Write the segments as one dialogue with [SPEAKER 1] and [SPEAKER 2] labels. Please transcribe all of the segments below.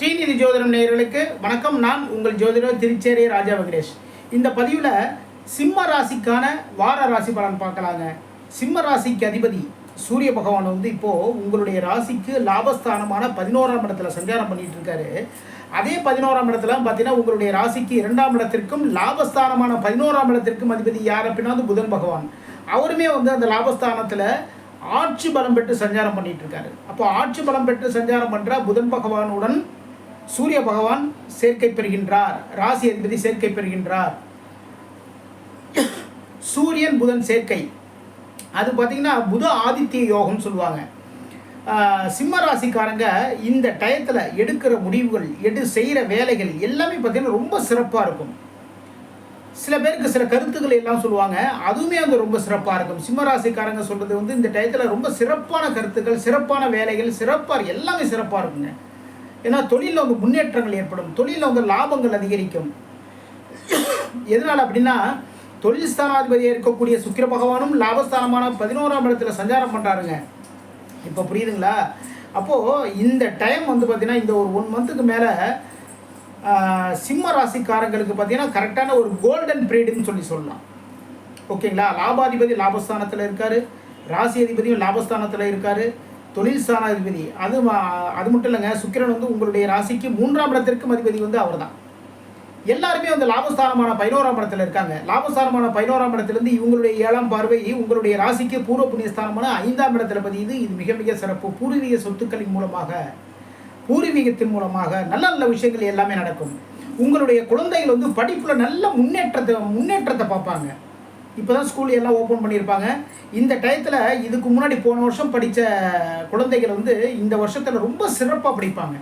[SPEAKER 1] ஸ்ரீநிதி ஜோதிடம் நேயர்களுக்கு வணக்கம். நான் உங்கள் ஜோதிடர் திருச்சேரி ராஜா வெங்கடேஷ். இந்த பதிவில் சிம்ம ராசிக்கான வார ராசி பலன் பார்க்கலாங்க. சிம்ம ராசிக்கு அதிபதி சூரிய பகவான் வந்து இப்போது உங்களுடைய ராசிக்கு லாபஸ்தானமான பதினோராம் இடத்துல சஞ்சாரம் பண்ணிட்டு இருக்காரு. அதே பதினோராம் இடத்துல பார்த்தீங்கன்னா உங்களுடைய ராசிக்கு இரண்டாம் இடத்திற்கும் லாபஸ்தானமான பதினோராம் இடத்திற்கும் அதிபதி யார் அப்படின்னா வந்து புதன் பகவான். அவருமே வந்து அந்த லாபஸ்தானத்தில் ஆட்சி பலம் பெற்று சஞ்சாரம் பண்ணிட்டு இருக்காரு. அப்போ ஆட்சி பலம் பெற்று சஞ்சாரம் பண்ணுற புதன் பகவானுடன் சூரிய பகவான் சேர்க்கை பெறுகின்றார். ராசி அதிபதி சேர்க்கை பெறுகின்றார். சூரியன் புதன் சேர்க்கை. அது பார்த்தீங்கன்னா புத ஆதித்ய யோகம்னு சொல்லுவாங்க. சிம்ம ராசிக்காரங்க இந்த டயத்தில் எடுக்கிற முடிவுகள் எடு செய்கிற வேலைகள் எல்லாமே பார்த்தீங்கன்னா ரொம்ப சிறப்பாக இருக்கும். சில பேருக்கு சில கருத்துக்கள் எல்லாம் சொல்லுவாங்க. அதுவுமே வந்து ரொம்ப சிறப்பாக இருக்கும். சிம்மராசிக்காரங்க சொல்கிறது வந்து இந்த டயத்தில் ரொம்ப சிறப்பான கருத்துக்கள் சிறப்பான வேலைகள் சிறப்பாக எல்லாமே சிறப்பாக இருக்குங்க. ஏன்னா தொழிலில் வந்து முன்னேற்றங்கள் ஏற்படும். தொழிலில் வந்து லாபங்கள் அதிகரிக்கும். எதனால் அப்படின்னா தொழில் ஸ்தானாதிபதியாக இருக்கக்கூடிய சுக்கிர பகவானும் லாபஸ்தானமான பதினோராம் இடத்துல சஞ்சாரம் பண்ணுறாருங்க இப்போ புரியுதுங்களா? அப்போது இந்த டைம் வந்து பார்த்திங்கன்னா இந்த ஒரு ஒன் மந்த்துக்கு மேலே சிம்ம ராசிக்காரங்களுக்கு பார்த்தீங்கன்னா கரெக்டான ஒரு கோல்டன் பீரியடுன்னு சொல்லி சொல்லலாம். ஓகேங்களா? லாபாதிபதி லாபஸ்தானத்தில் இருக்கார். ராசி அதிபதியும் லாபஸ்தானத்தில் இருக்கார். தொழில் ஸ்தானாதிபதி அது அது மட்டும் இல்லைங்க சுக்கிரன் வந்து உங்களுடைய ராசிக்கு மூன்றாம் இடத்திற்கும் அதிபதி வந்து அவர் தான் எல்லாருமே வந்து லாபஸ்தானமான பதினோராம் இடத்துல இருக்காங்க. லாபஸ்தானமான பதினோராம் இடத்துலேருந்து இவங்களுடைய ஏழாம் பார்வை உங்களுடைய ராசிக்கு பூர்வ புண்ணியஸ்தானமான ஐந்தாம் இடத்துல பதியுது. இது மிக மிக சிறப்பு. பூர்வீக சொத்துக்களின் மூலமாக பூர்வீகத்தின் மூலமாக நல்ல நல்ல விஷயங்கள் எல்லாமே நடக்கும். உங்களுடைய குழந்தைகள் வந்து படிப்பில் நல்ல முன்னேற்றத்தை முன்னேற்றத்தை பார்ப்பாங்க. இப்போ தான் ஸ்கூல் எல்லாம் ஓப்பன் பண்ணியிருப்பாங்க. இந்த டயத்தில் இதுக்கு முன்னாடி போன வருஷம் படித்த குழந்தைகள் வந்து இந்த வருஷத்தில் ரொம்ப சிறப்பாக படிப்பாங்க.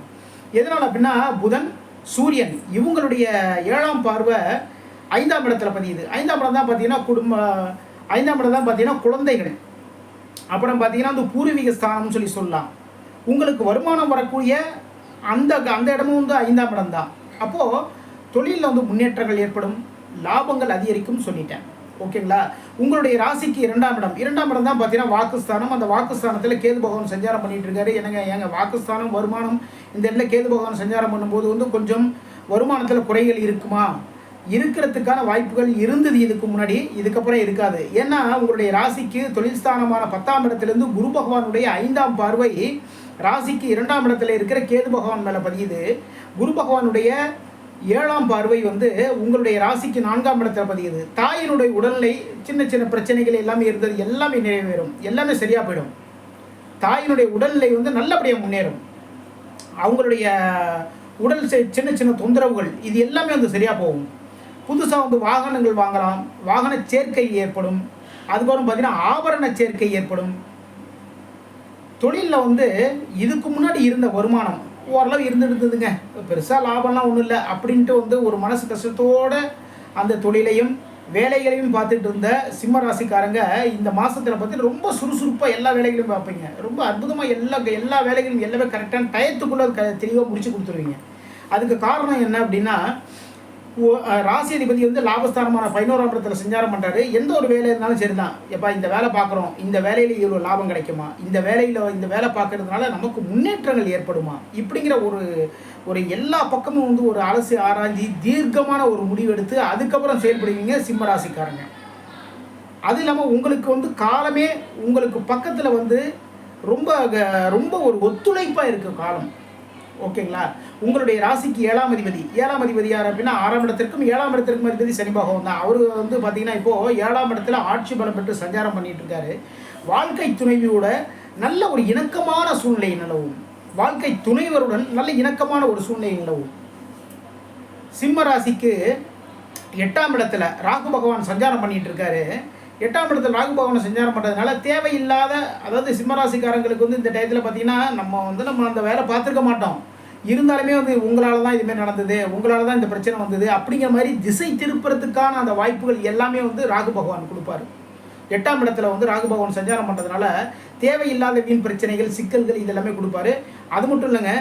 [SPEAKER 1] எதனால் அப்படின்னா புதன் சூரியன் இவங்களுடைய ஏழாம் பார்வை ஐந்தாம் இடத்துல பதியுது. ஐந்தாம் இடம் தான் பார்த்தீங்கன்னா குடும்ப ஐந்தாம் இடம் தான் பார்த்தீங்கன்னா குழந்தைகள். அப்புறம் பார்த்தீங்கன்னா அந்த பூர்வீக ஸ்தானம்னு சொல்லி சொல்லலாம். உங்களுக்கு வருமானம் வரக்கூடிய அந்த அந்த இடமும் வந்து ஐந்தாம் இடம் தான். அப்போது தொழிலில் வந்து முன்னேற்றங்கள் ஏற்படும் லாபங்கள் அதிகரிக்கும் சொல்லிட்டேன். ஓகேங்களா? உங்களுடைய ராசிக்கு இரண்டாம் இடம். இரண்டாம் இடம் தான் பார்த்தீங்கன்னா வாக்குஸ்தானம். அந்த வாக்குஸ்தானத்தில் கேது பகவான் சஞ்சாரம் பண்ணிட்டு இருக்காரு. என்னங்க ஏங்க வாக்குஸ்தானம் வருமானம்? இந்த இடத்துல கேது பகவான் சஞ்சாரம் பண்ணும்போது வந்து கொஞ்சம் வருமானத்தில் குறைகள் இருக்குமா? இருக்கிறதுக்கான வாய்ப்புகள் இருந்தது இதுக்கு முன்னாடி இதுக்கப்புறம் இருக்காது. ஏன்னா உங்களுடைய ராசிக்கு தொழில் ஸ்தானமான பத்தாம் இடத்துலேருந்து குரு பகவானுடைய ஐந்தாம் பார்வை ராசிக்கு இரண்டாம் இடத்துல இருக்கிற கேது பகவான் மேலே பதியுது. குரு பகவானுடைய ஏழாம் பார்வை வந்து உங்களுடைய ராசிக்கு நான்காம் இடத்துல பதியுது. தாயினுடைய உடல்நிலை சின்ன சின்ன பிரச்சனைகள் எல்லாமே இருந்தது எல்லாமே நிறைவேறும் எல்லாமே சரியாக போயிடும். தாயினுடைய உடல்நிலை வந்து நல்லபடியாக முன்னேறும். அவங்களுடைய உடல் செ- சின்ன சின்ன தொந்தரவுகள் இது எல்லாமே வந்து சரியாக போகும். புதுசாக வந்து வாகனங்கள் வாங்கலாம் வாகன சேர்க்கை ஏற்படும். அதுக்கப்புறம் பார்த்தீங்கன்னா ஆபரண சேர்க்கை ஏற்படும். தொழிலில் வந்து இதுக்கு முன்னாடி இருந்த வருமானம் ஓரளவு இருந்துருந்ததுங்க. பெருசாக லாபம்லாம் ஒன்றும் இல்லை. அப்படின்ட்டு வந்து ஒரு மனசு கஷ்டத்தோட அந்த தொழிலையும் வேலைகளையும் பார்த்துட்டு இருந்த சிம்ம ராசிக்காரங்க இந்த மாதத்தில் பார்த்து ரொம்ப சுறுசுறுப்பாக எல்லா வேலைகளையும் பார்ப்பீங்க. ரொம்ப அற்புதமாக எல்லா எல்லா வேலைகளும் எல்லாமே கரெக்டான டயத்துக்குள்ளே க தெளிவாக முடிச்சு கொடுத்துருவீங்க. அதுக்கு காரணம் என்ன அப்படின்னா ராசி அதிபதி வந்து லாபஸ்தானமான பதினோராம் இடத்துல சஞ்சாரம் பண்ணுறாரு எந்த ஒரு வேலை இருந்தாலும் சரி தான் எப்பா இந்த வேலை பார்க்குறோம். இந்த வேலையில் இவ்வளோ லாபம் கிடைக்குமா? இந்த வேலையில் இந்த வேலை பார்க்கறதுனால நமக்கு முன்னேற்றங்கள் ஏற்படுமா? இப்படிங்கிற ஒரு ஒரு எல்லா பக்கமும் வந்து ஒரு அலசி ஆராய்ஞ்சி தீர்க்கமான ஒரு முடிவெடுத்து அதுக்கப்புறம் செயல்படுவீங்க சிம்ம ராசிக்காரங்க அது இல்லாமல் உங்களுக்கு வந்து காலமே உங்களுக்கு பக்கத்தில் வந்து ரொம்ப க- ரொம்ப ஒரு ஒத்துழைப்பாக இருக்குது காலம். ஓகேங்களா? உங்களுடைய ராசிக்கு ஏழாம் அதிபதி. ஏழாம் அதிபதி யார் அப்படின்னா ஆறாம் இடத்திற்கும் ஏழாம் இடத்திற்கும் அதிபதி சனி பகவான் தான். அவர் வந்து பார்த்தீங்கன்னா இப்போது ஏழாம் இடத்துல ஆட்சி பலம் பெற்று சஞ்சாரம் பண்ணிட்டு இருக்காரு. வாழ்க்கை துணைவியோட நல்ல ஒரு இணக்கமான சூழ்நிலை நிலவும். வாழ்க்கை துணைவருடன் நல்ல இணக்கமான ஒரு சூழ்நிலை நிலவும். சிம்ம ராசிக்கு எட்டாம் இடத்துல ராகு பகவான் சஞ்சாரம் பண்ணிட்டு இருக்காரு. எட்டாம் இடத்துல ராகு பகவான் சஞ்சாரம் பண்ணுறதுனால தேவையில்லாத அதாவது சிம்மராசிக்காரங்களுக்கு வந்து இந்த டயத்தில் பார்த்தீங்கன்னா நம்ம வந்து நம்ம அந்த வேலை பார்த்துருக்க மாட்டோம். இருந்தாலுமே வந்து உங்களால் தான் இதுமாரி நடந்தது உங்களால் தான் இந்த பிரச்சனை வந்தது அப்படிங்கிற மாதிரி திசை திருப்புறதுக்கான அந்த வாய்ப்புகள் எல்லாமே வந்து ராகு பகவான் கொடுப்பாரு. எட்டாம் இடத்துல வந்து ராகு பகவான் சஞ்சாரம் பண்ணுறதுனால தேவையில்லாத வீண் பிரச்சனைகள் சிக்கல்கள் இதெல்லாமே கொடுப்பாரு. அது மட்டும் இல்லைங்க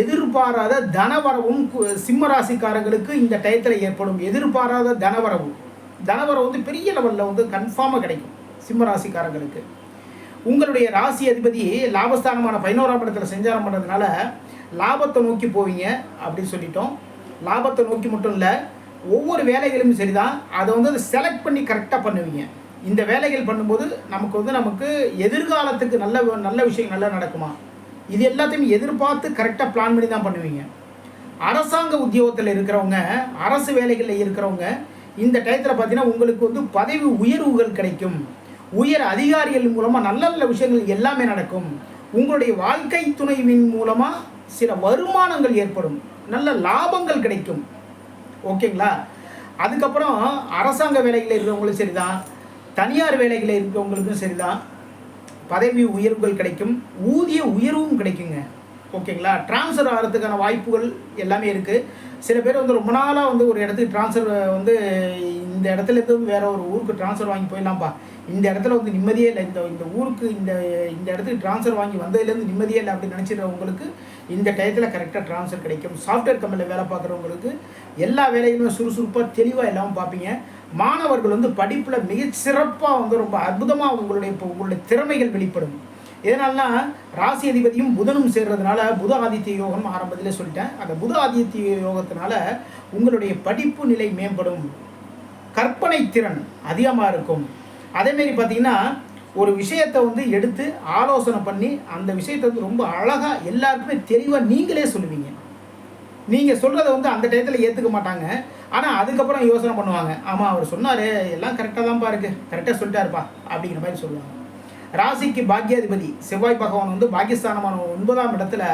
[SPEAKER 1] எதிர்பாராத தனவரவும் சிம்ம ராசிக்காரர்களுக்கு இந்த டயத்தில் ஏற்படும். எதிர்பாராத தனவரவும் தனவரம் வந்து பெரிய லெவலில் வந்து கன்ஃபார்மாக கிடைக்கும் சிம்ம ராசிக்காரங்களுக்கு உங்களுடைய ராசி அதிபதி லாபஸ்தானமான பதினோராம் இடத்துல செஞ்சாரம் பண்ணுறதுனால லாபத்தை நோக்கி போவீங்க அப்படின்னு சொல்லிட்டோம். லாபத்தை நோக்கி மட்டும் இல்லை ஒவ்வொரு வேலைகளும் சரிதான். அதை வந்து அதை செலக்ட் பண்ணி கரெக்டாக பண்ணுவீங்க. இந்த வேலைகள் பண்ணும்போது நமக்கு வந்து நமக்கு எதிர்காலத்துக்கு நல்ல நல்ல விஷயம் நல்லா நடக்குமா? இது எல்லாத்தையும் எதிர்பார்த்து கரெக்டாக பிளான் பண்ணி தான் பண்ணுவீங்க. அரசாங்க உத்தியோகத்தில் இருக்கிறவங்க அரசு வேலைகளில் இருக்கிறவங்க இந்த டயத்தில் பார்த்தீங்கன்னா உங்களுக்கு வந்து பதவி உயர்வுகள் கிடைக்கும். உயர் அதிகாரிகள் மூலமாக நல்ல நல்ல விஷயங்கள் எல்லாமே நடக்கும். உங்களுடைய வாழ்க்கை துணைவின் மூலமாக சில வருமானங்கள் ஏற்படும். நல்ல லாபங்கள் கிடைக்கும். ஓகேங்களா? அதுக்கப்புறம் அரசாங்க வேலைகளில் இருக்கிறவங்களும் சரிதான். தனியார் வேலைகளில் இருக்கிறவங்களுக்கும் சரிதான். பதவி உயர்வுகள் கிடைக்கும். ஊதிய உயர்வும் கிடைக்குங்க. ஓகேங்களா? ட்ரான்ஸ்ஃபர் ஆகிறதுக்கான வாய்ப்புகள் எல்லாமே இருக்குது சில பேர் வந்து ரொம்ப நாளாக வந்து ஒரு இடத்துக்கு ட்ரான்ஸ்ஃபர் வந்து இந்த இடத்துல இருந்து வேறு ஒரு ஊருக்கு ட்ரான்ஸ்ஃபர் வாங்கி போயிடலாம்ப்பா இந்த இடத்துல வந்து நிம்மதியே இல்லை. இந்த இந்த ஊருக்கு இந்த இந்த இடத்துக்கு ட்ரான்ஸ்ஃபர் வாங்கி வந்ததுலேருந்து நிம்மதியே இல்லை அப்படின்னு நினச்சிடுறவங்களுக்கு இந்த டயத்தில் கரெக்டாக ட்ரான்ஸ்ஃபர் கிடைக்கும். சாஃப்ட்வேர் கம்பெனியில் வேலை பார்க்குறவங்களுக்கு எல்லா வேலையுமே சுறுசுறுப்பாக தெளிவாக இல்லாமல் பார்ப்பீங்க. மாணவர்கள் வந்து படிப்பில் மிக சிறப்பாக வந்து ரொம்ப அற்புதமாக உங்களுடைய இப்போ உங்களுடைய திறமைகள் வெளிப்படும். இதனாலனா ராசி அதிபதியும் புதனும் சேர்றதுனால புத ஆதித்ய யோகம் ஆரம்பத்தில் சொல்லிட்டேன். அந்த புத ஆதித்ய யோகத்தினால உங்களுடைய படிப்பு நிலை மேம்படும். கற்பனை திறன் அதிகமாக இருக்கும். அதேமாரி பார்த்தீங்கன்னா ஒரு விஷயத்தை வந்து எடுத்து ஆலோசனை பண்ணி அந்த விஷயத்தை வந்து ரொம்ப அழகாக எல்லாருக்குமே தெளிவாக நீங்களே சொல்லுவீங்க. நீங்கள் சொல்கிறத வந்து அந்த டயத்தில் ஏற்றுக்க மாட்டாங்க. ஆனால் அதுக்கப்புறம் யோசனை பண்ணுவாங்க. ஆமாம் அவர் சொன்னார் எல்லாம் கரெக்டாக தான்ப்பா இருக்குது கரெக்டாக சொல்லிட்டாருப்பா. அப்படிங்கிற மாதிரி சொல்லுவாங்க. ராசிக்கு பாக்யாதிபதி செவ்வாய் பகவான் வந்து பாகிஸ்தானமான ஒன்பதாம் இடத்துல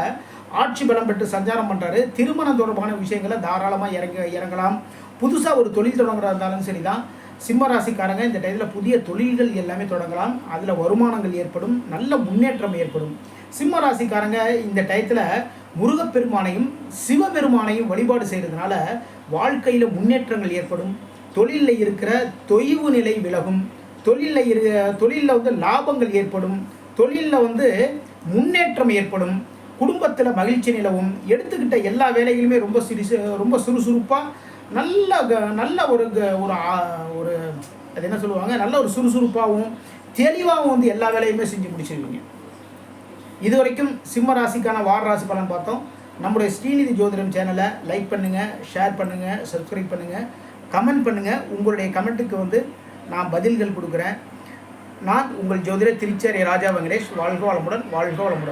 [SPEAKER 1] ஆட்சி பலம் பெற்று சஞ்சாரம் பண்ணுறாரு திருமணம் தொடர்பான விஷயங்களை தாராளமாக இறங்க இறங்கலாம். புதுசாக ஒரு தொழில் தொடங்குறதா இருந்தாலும் சரி தான் சிம்ம ராசிக்காரங்க இந்த டயத்தில் புதிய தொழில்கள் எல்லாமே தொடங்கலாம். அதில் வருமானங்கள் ஏற்படும் நல்ல முன்னேற்றம் ஏற்படும். சிம்ம ராசிக்காரங்க இந்த டயத்தில் முருகப்பெருமானையும் சிவபெருமானையும் வழிபாடு செய்கிறதுனால வாழ்க்கையில் முன்னேற்றங்கள் ஏற்படும். தொழிலில் இருக்கிற தொய்வு நிலை விலகும். தொழிலில் இரு தொழிலில் வந்து லாபங்கள் ஏற்படும் தொழிலில் வந்து முன்னேற்றம் ஏற்படும் குடும்பத்தில் மகிழ்ச்சி நிலவும் எடுத்துக்கிட்ட எல்லா வேலைகளுமே ரொம்ப சிறு ரொம்ப சுறுசுறுப்பாக நல்ல க- நல்ல ஒரு க- ஒரு ஒரு அது என்ன சொல்லுவாங்க நல்ல ஒரு சுறுசுறுப்பாகவும் தெளிவாகவும் வந்து எல்லா வேலையுமே செஞ்சு முடிச்சிருவீங்க. இது வரைக்கும் சிம்ம ராசிக்கான வார ராசி பலன் பார்த்தோம். நம்முடைய ஸ்ரீநிதி ஜோதிடம் சேனலை லைக் பண்ணுங்கள் ஷேர் பண்ணுங்கள் சப்ஸ்கிரைப் பண்ணுங்கள் கமெண்ட் பண்ணுங்கள் உங்களுடைய கமெண்ட்டுக்கு வந்து நான் பதில்கள் கொடுக்குறேன். நான் உங்கள் ஜோதிடர் திருச்சேரி ராஜா வெங்கடேஷ் வாழ்க வளமுடன் வாழ்க வளமுடன்.